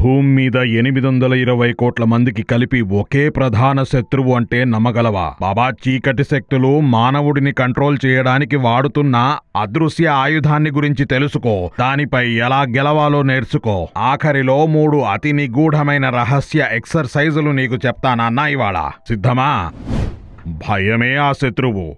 భూమి మీద ఎనిమిది వందల ఇరవై కోట్ల మందికి కలిపి ఒకే ప్రధాన శత్రువు అంటే నమ్మగలవా? బాబా చీకటి శక్తులు మానవుడిని కంట్రోల్ చేయడానికి వాడుతున్న అదృశ్య ఆయుధాన్ని గురించి తెలుసుకో. దానిపై ఎలా గెలవాలో నేర్చుకో. ఆఖరిలో మూడు అతి నిగూఢమైన రహస్య ఎక్సర్సైజులు నీకు చెప్తానన్నా ఇవాళ. సిద్ధమా? భయమే ఆ శత్రువు.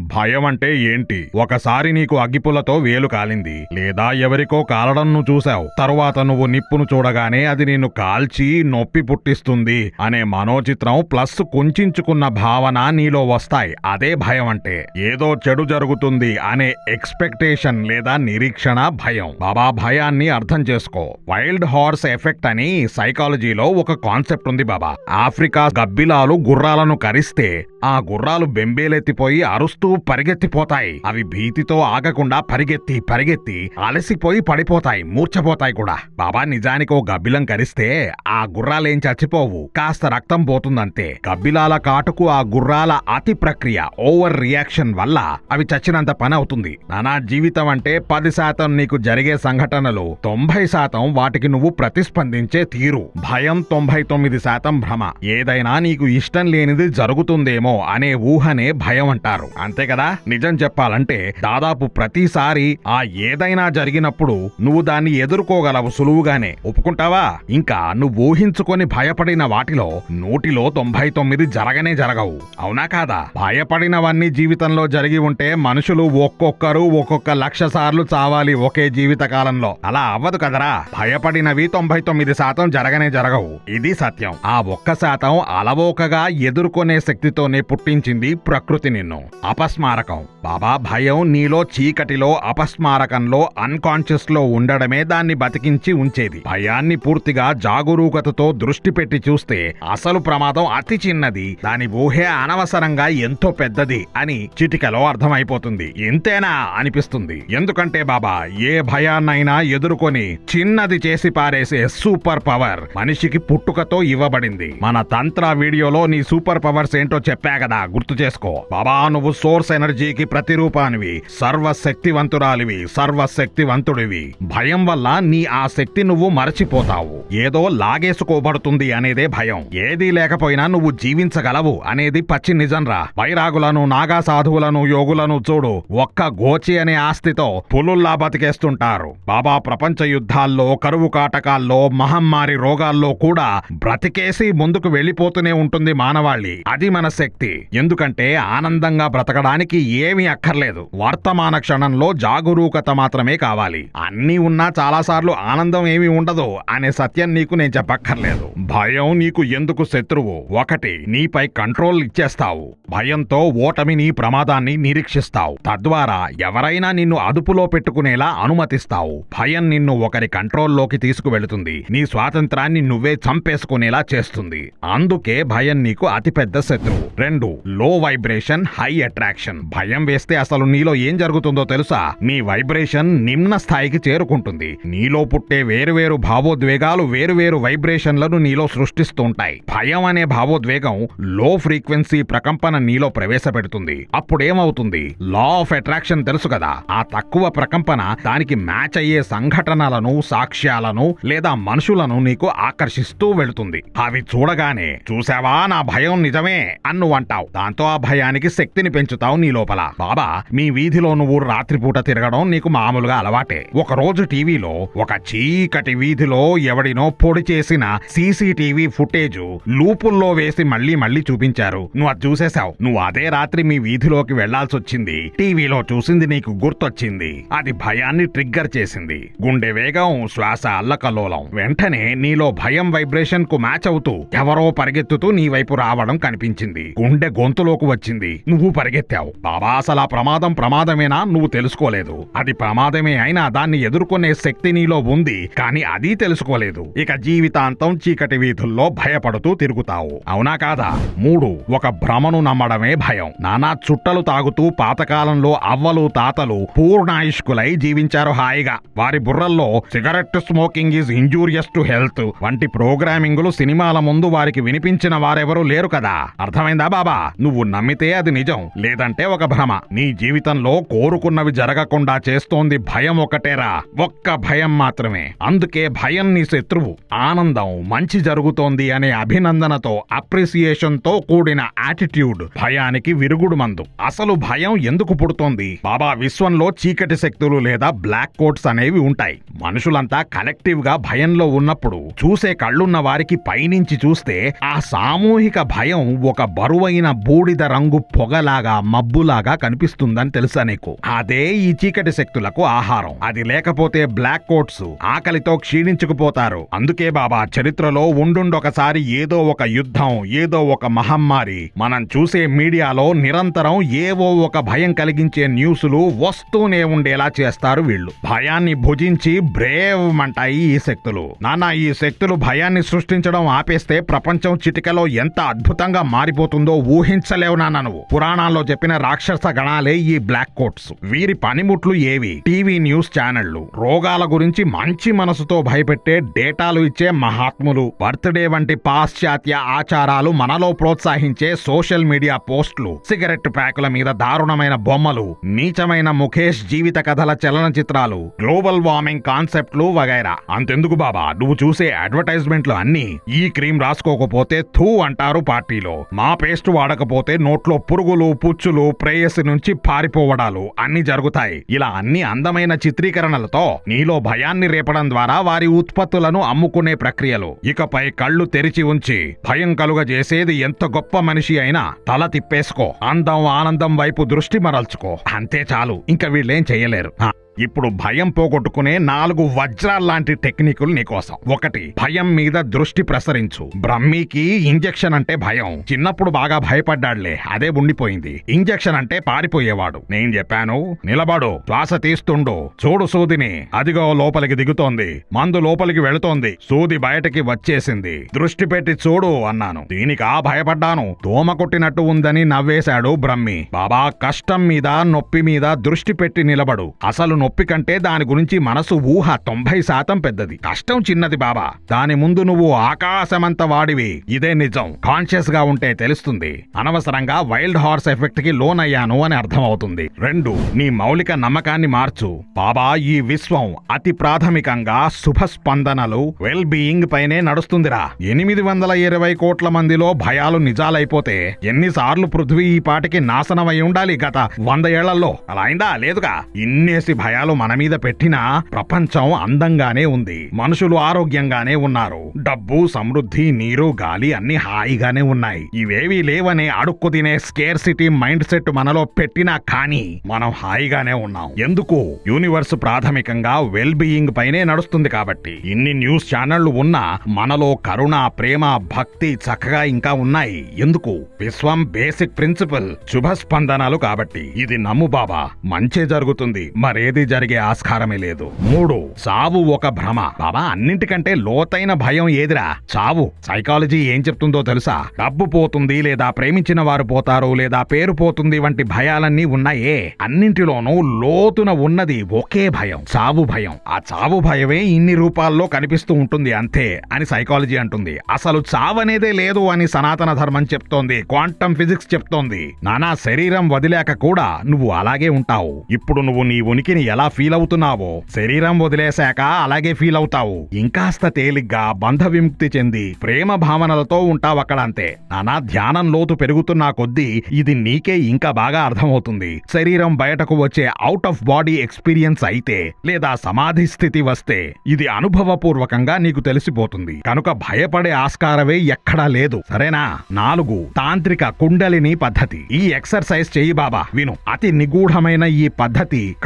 భయం అంటే ఏంటి? ఒకసారి నీకు అగ్గిపులతో వేలు కాలింది లేదా ఎవరికో కాలడం నువ్వు చూశావు తరువాత నువ్వు నిప్పును చూడగానే అది నిన్ను కాల్చి నొప్పి పుట్టిస్తుంది అనే మనోచిత్రం ప్లస్ కుంచుకున్న భావన నీలో వస్తాయి. అదే భయం అంటే ఏదో చెడు జరుగుతుంది అనే ఎక్స్పెక్టేషన్ లేదా నిరీక్షణ భయం. బాబా భయాన్ని అర్థం చేసుకో. వైల్డ్ హార్స్ ఎఫెక్ట్ అని సైకాలజీలో ఒక కాన్సెప్ట్ ఉంది బాబా. ఆఫ్రికా గబ్బిలాలు గుర్రాలను కరిస్తే ఆ గుర్రాలు బెంబేలెత్తిపోయి అరుస్తూ పరిగెత్తిపోతాయి. అవి భీతితో ఆగకుండా పరిగెత్తి పరిగెత్తి అలసిపోయి పడిపోతాయి మూర్చపోతాయి కూడా. బాబా నిజానికి ఓ గబ్బిలం కరిస్తే ఆ గుర్రాలేం చచ్చిపోవు. కాస్త రక్తం పోతుందంతే. గబ్బిలాల కాటుకు ఆ గుర్రాల అతి ప్రక్రియ ఓవర్ రియాక్షన్ వల్ల అవి చచ్చినంత పని అవుతుంది. నానా జీవితం అంటే పది శాతం నీకు జరిగే సంఘటనలు తొంభై శాతం వాటికి నువ్వు ప్రతిస్పందించే తీరు. భయం తొంభై తొమ్మిది శాతం భ్రమ. ఏదైనా నీకు ఇష్టం లేనిది జరుగుతుందేమో అనే ఊహనే భయం అంటారు. అంతే కదా? నిజం చెప్పాలంటే దాదాపు ప్రతిసారి ఆ ఏదైనా జరిగినప్పుడు నువ్వు దాన్ని ఎదుర్కోగలవు సులువుగానే. ఒప్పుకుంటావా? ఇంకా నువ్వు ఊహించుకొని భయపడిన వాటిలో నూటిలో తొంభై తొమ్మిది జరగనే జరగవు. అవునా కాదా? భయపడినవన్నీ జీవితంలో జరిగి ఉంటే మనుషులు ఒక్కొక్కరు ఒక్కొక్క లక్ష సార్లు చావాలి ఒకే జీవిత కాలంలో అలా అవ్వదు కదరా? భయపడినవి తొంభై తొమ్మిది శాతం జరగనే జరగవు. ఇది సత్యం. ఆ ఒక్క శాతం అలవోకగా ఎదుర్కొనే శక్తితోనే పుట్టించింది ప్రకృతి నిన్ను. అపస్మారకం. బాబా భయం నీలో చీకటిలో అపస్మారకంలో అన్కాన్షియస్లో ఉండడమే దాన్ని బతికించి ఉంచేది. భయాన్ని పూర్తిగా జాగరూకతతో దృష్టి పెట్టి చూస్తే అసలు ప్రమాదం అతి చిన్నది. దాని ఊహే అనవసరంగా ఎంతో పెద్దది అని చిటికలో అర్థమైపోతుంది. ఎంతేనా అనిపిస్తుంది. ఎందుకంటే బాబా ఏ భయాన్నైనా ఎదుర్కొని చిన్నది చేసి పారేసే సూపర్ పవర్ మనిషికి పుట్టుకతో ఇవ్వబడింది. మన తంత్ర వీడియోలో నీ సూపర్ పవర్స్ ఏంటో చెప్పా కదా గుర్తు చేసుకో. బాబా నువ్వు సో సోర్స్ ఎనర్జీకి ప్రతిరూపానివి సర్వశక్తివంతురాలివి సర్వశక్తివంతుడివి. భయం వల్ల నీ ఆ శక్తి నువ్వు మరచిపోతావు. ఏదో లాగేసుకోబడుతుంది అనేదే భయం. ఏదీ లేకపోయినా నువ్వు జీవించగలవు అనేది పచ్చి నిజంరా. వైరాగులను నాగా సాధువులను యోగులను చూడు. ఒక్క గోచి అనే ఆస్తితో పులుల్లా బతికేస్తుంటారు. బాబా ప్రపంచ యుద్ధాల్లో కరువు కాటకాల్లో మహమ్మారి రోగాల్లో కూడా బ్రతికేసి ముందుకు వెళ్ళిపోతూనే ఉంటుంది మానవాళి. అది మన శక్తి. ఎందుకంటే ఆనందంగా బ్రతకడానికి ఏమీ అక్కర్లేదు. వర్తమాన క్షణంలో జాగరూకత మాత్రమే కావాలి. అన్నీ ఉన్నా చాలాసార్లు ఆనందం ఏమీ ఉండదు అనే సత్యం నీకు నేను చెప్పక్కర్లేదు. భయం నీకు ఎందుకు శత్రువు? ఒకటి నీపై కంట్రోల్ ఇచ్చేస్తావు. భయంతో ఓటమి నీ ప్రమాదాన్ని నిరీక్షిస్తావు. తద్వారా ఎవరైనా నిన్ను అదుపులో పెట్టుకునేలా అనుమతిస్తావు. భయం నిన్ను ఒకరి కంట్రోల్లోకి తీసుకువెళుతుంది. నీ స్వాతంత్రాన్ని నువ్వే చంపేసుకునేలా చేస్తుంది. అందుకే భయం నీకు అతిపెద్ద శత్రువు. రెండు లో వైబ్రేషన్ హై అట్రాక్షన్ భయం వేస్తే అసలు నీలో ఏం జరుగుతుందో తెలుసా? నీ వైబ్రేషన్ నిమ్న స్థాయికి చేరుకుంటుంది. నీలో పుట్టే వేరువేరు భావోద్వేగాలు వేరువేరు వైబ్రేషన్లను నీలో సృష్టిస్తుంటాయి. భయం అనే భావోద్వేగం లో ఫ్రీక్వెన్సీ ప్రకంపన నీలో ప్రవేశపెడుతుంది. అప్పుడేమవుతుంది? లా ఆఫ్ అట్రాక్షన్ తెలుసు కదా. ఆ తక్కువ ప్రకంపన దానికి మ్యాచ్ అయ్యే సంఘటనలను సాక్ష్యాలను లేదా మనుషులను నీకు ఆకర్షిస్తూ వెళుతుంది. అవి చూడగానే చూసావా? నా భయం నిజమే అన్ను అంటావు. దాంతో ఆ భయానికి శక్తిని పెంచు ఉంచుతావు నీ లోపల. బాబా మీ వీధిలో నువ్వు రాత్రిపూట తిరగడం నీకు మామూలుగా అలవాటే. ఒక రోజు టీవీలో ఒక చీకటి వీధిలో ఎవడినో పొడి చేసిన సీసీటీవీ ఫుటేజ్ లూపుల్లో వేసి మళ్ళీ మళ్ళీ చూపించారు. నువ్వు అది చూసేశావు. నువ్వు అదే రాత్రి మీ వీధిలోకి వెళ్ళాల్సి వచ్చింది టీవీలో చూసింది నీకు గుర్తొచ్చింది. అది భయాన్ని ట్రిగ్గర్ చేసింది. గుండె వేగం శ్వాస అల్లకల్లోలం వెంటనే నీలో భయం వైబ్రేషన్కు మ్యాచ్ అవుతూ ఎవరో పరిగెత్తుతూ నీ వైపు రావడం కనిపించింది. గుండె గొంతులోకి వచ్చింది. నువ్వు పరిగెత్తావు బాబా అసలు ఆ ప్రమాదం ప్రమాదమేనా? నువ్వు తెలుసుకోలేదు. అది ప్రమాదమే అయినా దాన్ని ఎదుర్కొనే శక్తి నీలో ఉంది కానీ అది తెలుసుకోలేదు. ఇక జీవితాంతం చీకటి వీధుల్లో భయపడుతూ తిరుగుతావు. అవునా కాదా? మూడు ఒక భ్రమను నమ్మడమే భయం. నానా చుట్టలు తాగుతూ పాతకాలంలో అవ్వలు తాతలు పూర్ణాయుష్కులై జీవించారు హాయిగా. వారి బుర్రల్లో cigarette smoking is injurious to health వంటి ప్రోగ్రామింగులు సినిమాల ముందు వారికి వినిపించిన వారెవరూ లేరు కదా? అర్థమైందా బాబా? నువ్వు నమ్మితే అది నిజం లేదు లేదంటే ఒక భ్రమ. నీ జీవితంలో కోరుకున్నవి జరగకుండా చేస్తోంది భయం ఒకటేరా. ఒక్క భయం మాత్రమే. అందుకే భయం నీ శత్రువు. ఆనందం మంచి జరుగుతోంది అనే అభినందనతో అప్రిసియేషన్తో కూడిన యాటిట్యూడ్ భయానికి విరుగుడు మందు. అసలు భయం ఎందుకు పుడుతోంది? బాబా విశ్వంలో చీకటి శక్తులు లేదా బ్లాక్ కోట్స్ అనేవి ఉంటాయి. మనుషులంతా కలెక్టివ్గా భయంలో ఉన్నప్పుడు చూసే కళ్ళున్న వారికి పైనుంచి చూస్తే ఆ సామూహిక భయం ఒక బరువైన బూడిద రంగు పొగలాగా మబ్బులాగా కనిపిస్తుందని తెలుసా నీకు? అదే ఈ చీకటి శక్తులకు ఆహారం. అది లేకపోతే బ్లాక్ కోట్స్ ఆకలితో క్షీణించుకుపోతారు. అందుకే బాబా చరిత్రలో ఉండుండొకసారి ఏదో ఒక యుద్ధం ఏదో ఒక మహమ్మారి. మనం చూసే మీడియాలో నిరంతరం ఏవో ఒక భయం కలిగించే న్యూస్లు వస్తూనే ఉండేలా చేస్తారు వీళ్ళు. భయాన్ని భుజించి బ్రేవ్ అంటాయి ఈ శక్తులు. నానా ఈ శక్తులు భయాన్ని సృష్టించడం ఆపేస్తే ప్రపంచం చిటికలో ఎంత అద్భుతంగా మారిపోతుందో ఊహించలేవు నాన్న నువ్వు. పురాణాల్లో చెప్పిన రాక్షస గణాలే ఈ బ్లాక్ కోట్స్. వీరి పనిముట్లు ఏవి? టీవీ న్యూస్ ఛానళ్ళు రోగాల గురించి మంచి మనసుతో భయపెట్టే డేటాలు ఇచ్చే మహాత్ములు. బర్త్డే వంటి పాశ్చాత్య ఆచారాలు మనలో ప్రోత్సహించే సోషల్ మీడియా పోస్టులు. సిగరెట్ ప్యాకుల మీద దారుణమైన బొమ్మలు. నీచమైన ముఖేష్ జీవిత కథల చలనచిత్రాలు. గ్లోబల్ వార్మింగ్ కాన్సెప్ట్లు వగైరా. అంతెందుకు బాబా? నువ్వు చూసే అడ్వర్టైజ్మెంట్లు అన్ని. ఈ క్రీమ్ రాసుకోకపోతే థూ అంటారు పార్టీలో. మా పేస్ట్ వాడకపోతే నోట్లో పురుగులు పుచ్చు పుచ్చులు ప్రేయసి నుంచి పారిపోవడాలు అన్ని జరుగుతాయి. ఇలా అన్ని అందమైన చిత్రీకరణలతో నీలో భయాన్ని రేపడం ద్వారా వారి ఉత్పత్తులను అమ్ముకునే ప్రక్రియలు. ఇకపై కళ్ళు తెరిచి ఉంచి భయం కలుగజేసేది ఎంత గొప్ప మనిషి అయినా తల తిప్పేసుకో. అందం ఆనందం వైపు దృష్టి మరల్చుకో. అంతే చాలు. ఇంకా వీళ్ళేం చేయలేరు. ఇప్పుడు భయం పోగొట్టుకునే నాలుగు వజ్రాల్లాంటి టెక్నికులు నీకోసం ఒకటి భయం మీద దృష్టి ప్రసరించు. బ్రహ్మీకి ఇంజెక్షన్ అంటే భయం. చిన్నప్పుడు బాగా భయపడ్డాడులే అదే ఉండిపోయింది. ఇంజెక్షన్ అంటే పారిపోయేవాడు. నేను చెప్పాను నిలబడు శ్వాస తీస్తుండు. చూడు సూదిని అదిగో లోపలికి దిగుతోంది. మందు లోపలికి వెళుతోంది. సూది బయటకి వచ్చేసింది. దృష్టి పెట్టి చూడు అన్నాను. దీనికా భయపడ్డాను. దోమ కొట్టినట్టు ఉందని నవ్వేశాడు బ్రహ్మి. బాబా కష్టం మీద నొప్పి మీద దృష్టి పెట్టి నిలబడు. అసలు నొప్పి కంటే దాని గురించి మనసు ఊహ తొంభై శాతం పెద్దది. కష్టం చిన్నది బాబా. దాని ముందు నువ్వు ఆకాశమంత వాడివి. ఇదే నిజం. కాన్షియస్గా ఉంటే తెలుస్తుంది. అనవసరంగా వైల్డ్ హార్స్ ఎఫెక్ట్కి లోన్ అయ్యాను అని అర్థమవుతుంది. రెండు నీ మౌలిక నమ్మకాన్ని మార్చు. బాబా ఈ విశ్వం అతి ప్రాథమికంగా శుభ స్పందనలు వెల్ బీయింగ్ పైనే నడుస్తుందిరా. ఎనిమిది వందల ఇరవై కోట్ల మందిలో భయాలు నిజాలైపోతే ఎన్నిసార్లు పృథ్వీ ఈ పాటికి నాశనమై ఉండాలి గత వంద ఏళ్ళలో. అలా అయిందా? లేదుగా. ఇన్నేసి భయాలు మన మీద పెట్టినా ప్రపంచం అందంగానే ఉంది. మనుషులు ఆరోగ్యంగానే ఉన్నారు. డబ్బు సమృద్ధి నీరు గాలి అన్ని హాయిగానే ఉన్నాయి. ఇవేవి లేవనే అడుక్కు తినే స్కేర్ సిటీ మైండ్ సెట్ మనలో పెట్టినా కానీ మనం హాయిగానే ఉన్నాం. ఎందుకు? యూనివర్స్ ప్రాథమికంగా వెల్ బీయింగ్ పైనే నడుస్తుంది కాబట్టి. ఇన్ని న్యూస్ ఛానళ్ళు ఉన్నా మనలో కరుణ ప్రేమ భక్తి చక్కగా ఇంకా ఉన్నాయి. ఎందుకు? విశ్వం బేసిక్ ప్రిన్సిపల్ శుభ స్పందనాలు కాబట్టి. ఇది నమ్ము బాబా. మంచే జరుగుతుంది. మరేది జరిగే ఆస్కారమే లేదు. మూడు సావు ఒక భ్రమ. బాబా అన్నింటికంటే లోతైన భయం ఏదిరా? చావు. సైకాలజీ ఏం చెప్తుందో తెలుసా? డబ్బు పోతుంది లేదా ప్రేమించిన వారు పోతారు లేదా పేరు పోతుంది వంటి భయాలన్నీ ఉన్నాయే. అన్నింటిలోనూ లోతున ఉన్నది ఒకే భయం చావు భయం. ఆ చావు భయమే ఇన్ని రూపాల్లో కనిపిస్తూ ఉంటుంది అంతే అని సైకాలజీ అంటుంది. అసలు చావనేదే లేదు అని సనాతన ధర్మం చెప్తోంది క్వాంటమ్ ఫిజిక్స్ చెప్తోంది. నానా శరీరం వదిలాక కూడా నువ్వు అలాగే ఉంటావు. ఇప్పుడు నువ్వు నీ ఉనికిని ఎలా ఫీల్ అవుతున్నావో? శరీరం వదిలేశాక అలాగే ఫీల్ అవుతావు. ఇంకాస్త తేలిగ్గా బంధ విముక్తి చెంది ప్రేమ భావనలతో ఉంటావు అక్కడ అంతే నానా ధ్యానం లోతు పెరుగుతున్న కొద్దీ ఇది నీకే ఇంకా బాగా అర్థమవుతుంది. శరీరం బయటకు వచ్చే అవుట్ ఆఫ్ బాడీ ఎక్స్పీరియన్స్ అయితే లేదా సమాధి స్థితి వస్తే ఇది అనుభవపూర్వకంగా నీకు తెలిసిపోతుంది. కనుక భయపడే ఆస్కారమే ఎక్కడా లేదు. సరేనా? నాలుగు తాంత్రిక కుండలిని పద్ధతి. ఈ ఎక్సర్సైజ్ చెయ్యి బాబా. విను. అతి నిగూఢమైన ఈ పద్ధతి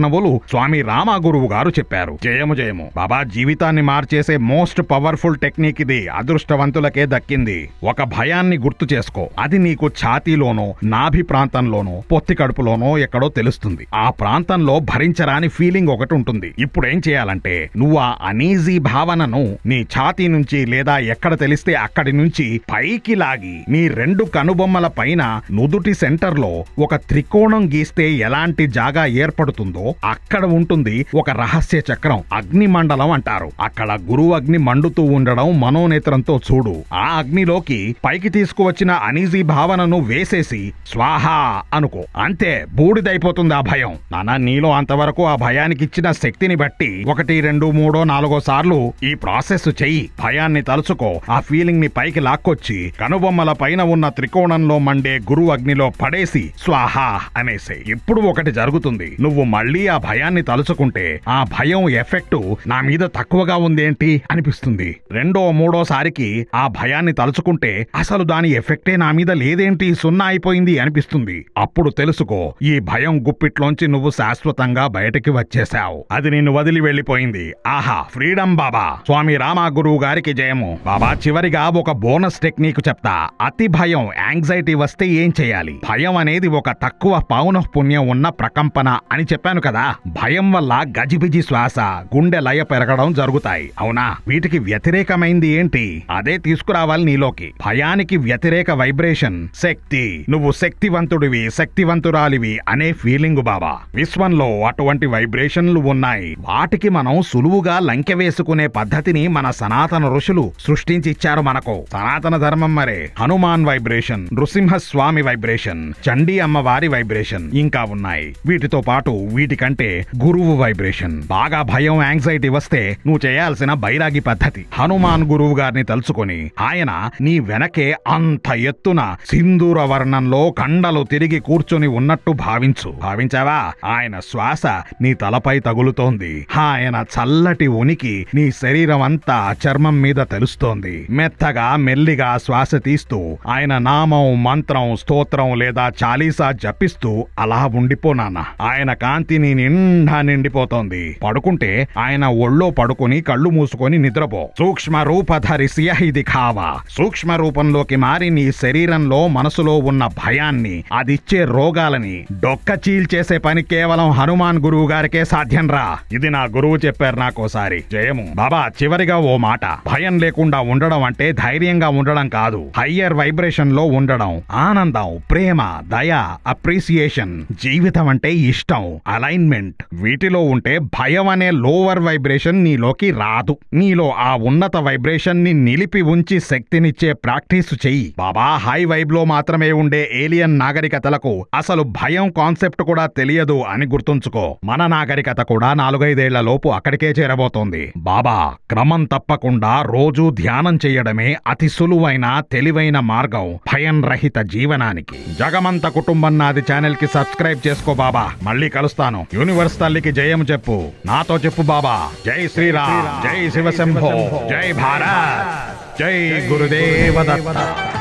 కరుణార్ణవులు స్వామి రామ గురువు గారు చెప్పారు. జయము జయము. బాబా జీవితాన్ని మార్చేసే మోస్ట్ పవర్ఫుల్ టెక్నిక్ ఇది. అదృష్టవంతులకే దక్కింది. ఒక భయాన్ని గుర్తు చేసుకో. అది నీకు ఛాతీలోనో నాభి ప్రాంతంలోనో పొత్తి కడుపులోనో ఎక్కడో తెలుస్తుంది. ఆ ప్రాంతంలో భరించరాని ఫీలింగ్ ఒకటి ఉంటుంది. ఇప్పుడేం చేయాలంటే నువ్వు ఆ అనీజీ భావనను నీ ఛాతీ నుంచి లేదా ఎక్కడ తెలిస్తే అక్కడి నుంచి పైకి లాగి నీ రెండు కనుబొమ్మల పైన నుదుటి సెంటర్లో ఒక త్రికోణం గీస్తే ఎలాంటి జాగా ఏర్పడుతుందో అక్కడ ఉంటుంది ఒక రహస్య చక్రం అగ్ని మండలం అంటారు. అక్కడ గురువు అగ్ని మండుతూ ఉండడం మనోనేత్రంతో చూడు. ఆ అగ్నిలోకి పైకి తీసుకువచ్చిన అనీజీ భావనను వేసేసి స్వాహా అనుకో. అంతే బూడిదైపోతుంది ఆ భయం. నానా నీలో అంతవరకు ఆ భయానికి ఇచ్చిన శక్తిని బట్టి ఒకటి రెండు మూడో నాలుగో సార్లు ఈ ప్రాసెస్ చెయ్యి. భయాన్ని తలుచుకో. ఆ ఫీలింగ్ని పైకి లాక్కొచ్చి కనుబొమ్మల పైన ఉన్న త్రికోణంలో మండే గురువు అగ్నిలో పడేసి స్వాహా అనేసి ఇప్పుడు ఒకటి జరుగుతుంది. నువ్వు మళ్ళీ ఆ భయాన్ని తలుచుకుంటే ఆ భయం ఎఫెక్ట్ నా మీద తక్కువగా ఉందేంటి అనిపిస్తుంది. రెండో మూడోసారికి ఆ భయాన్ని తలుచుకుంటే అసలు దాని ఎఫెక్టే నా మీద లేదేంటి? సున్నా అయిపోయింది అనిపిస్తుంది. అప్పుడు తెలుసుకో ఈ భయం గుప్పిట్లోంచి నువ్వు శాశ్వతంగా బయటికి వచ్చేశావు. అది నిన్ను వదిలి వెళ్ళిపోయింది. ఆహా ఫ్రీడమ్ బాబా. స్వామి రామా గురువు గారికి జయము. బాబా చివరిగా ఒక బోనస్ టెక్నిక్ చెప్తా. అతి భయం యాంగ్జైటీ వస్తే ఏం చేయాలి? భయం అనేది ఒక తక్కువ పౌనఃపుణ్యం ఉన్న ప్రకంపన అని చెప్పాను కదా. భయం వల్ల గజిబిజి శ్వాస గుండె లయ పెరగడం జరుగుతాయి. అవునా? వీటికి వ్యతిరేకమైంది ఏంటి? అదే తీసుకురావాలి నీలోకి. భయానికి వ్యతిరేక వైబ్రేషన్ శక్తి. నువ్వు శక్తివంతుడివి శక్తివంతురాలివి అనే ఫీలింగ్ బాబా విశ్వంలో అటువంటి వైబ్రేషన్లు ఉన్నాయి. వాటికి మనం సులువుగా లంకె వేసుకునే పద్ధతిని మన సనాతన ఋషులు సృష్టించి ఇచ్చారు మనకు. సనాతన ధర్మం మరే. హనుమాన్ వైబ్రేషన్ నృసింహ స్వామి వైబ్రేషన్ చండీ అమ్మవారి వైబ్రేషన్ ఇంకా ఉన్నాయి. వీటితో పాటు వీటికి కంటే గురువు వైబ్రేషన్. బాగా భయం యాంగ్జైటీ వస్తే నువ్వు చేయాల్సిన బైరాగి పద్ధతి. హనుమాన్ గురువు గారిని తలుచుకొని ఆయన నీ వెనకే అంత ఎత్తున సింధూర వర్ణంలో కండలు తిరిగి కూర్చొని ఉన్నట్టు భావించు. భావించావా? ఆయన శ్వాస నీ తలపై తగులుతోంది. ఆయన చల్లటి ఉనికి నీ శరీరం అంతా చర్మం మీద తెలుస్తోంది. మెత్తగా మెల్లిగా శ్వాస తీస్తూ ఆయన నామం మంత్రం స్తోత్రం లేదా చాలీసా జపిస్తూ అలా ఉండిపోనాన్న ఆయన కాంతిని నీ నిండా నిండిపోతోంది. పడుకుంటే ఆయన ఒళ్ళో పడుకుని కళ్ళు మూసుకొని నిద్రపో. సూక్ష్మ రూపధరి ఇది ఖావా. సూక్ష్మ రూపంలోకి మారి నీ శరీరంలో మనసులో ఉన్న భయాన్ని అదిచ్చే రోగాలని డొక్క చీల్చేసే పని కేవలం హనుమాన్ గురువు గారికే సాధ్యం రా. ఇది నా గురువు చెప్పారు నాకోసారి. జయము. బాబా చివరిగా ఓ మాట. భయం లేకుండా ఉండడం అంటే ధైర్యంగా ఉండడం కాదు. హయ్యర్ వైబ్రేషన్లో ఉండడం. ఆనందం ప్రేమ దయ అప్రిసియేషన్ జీవితం అంటే ఇష్టం. అలైన్మెంట్ వీటిలో ఉంటే భయం అనే లోవర్ వైబ్రేషన్ నీలోకి రాదు. నీలో ఆ ఉన్నత వైబ్రేషన్ని నిలిపి ఉంచి శక్తినిచ్చే ప్రాక్టీస్ చెయ్యి. బాబా హై వైబ్లో మాత్రమే ఉండే ఏలియన్ నాగరికతలకు అసలు భయం కాన్సెప్ట్ కూడా తెలియదు అని గుర్తుంచుకో. మన నాగరికత కూడా నాలుగైదేళ్ళ లోపు అక్కడికే చేరబోతోంది. బాబా క్రమం తప్పకుండా రోజూ ధ్యానం చేయడమే అతి సులువైన తెలివైన మార్గం భయం రహిత జీవనానికి. జగమంత కుటుంబం నాది ఛానల్కి సబ్స్క్రైబ్ చేసుకో బాబా. మళ్ళీ కలుస్తాను. యూనివర్స్ తల్లికి జయం చెప్పు. నాతో చెప్పు బాబా. జై శ్రీరామ్. జై శివశంభో. జై భారత్. జై గురుదేవ దత్త.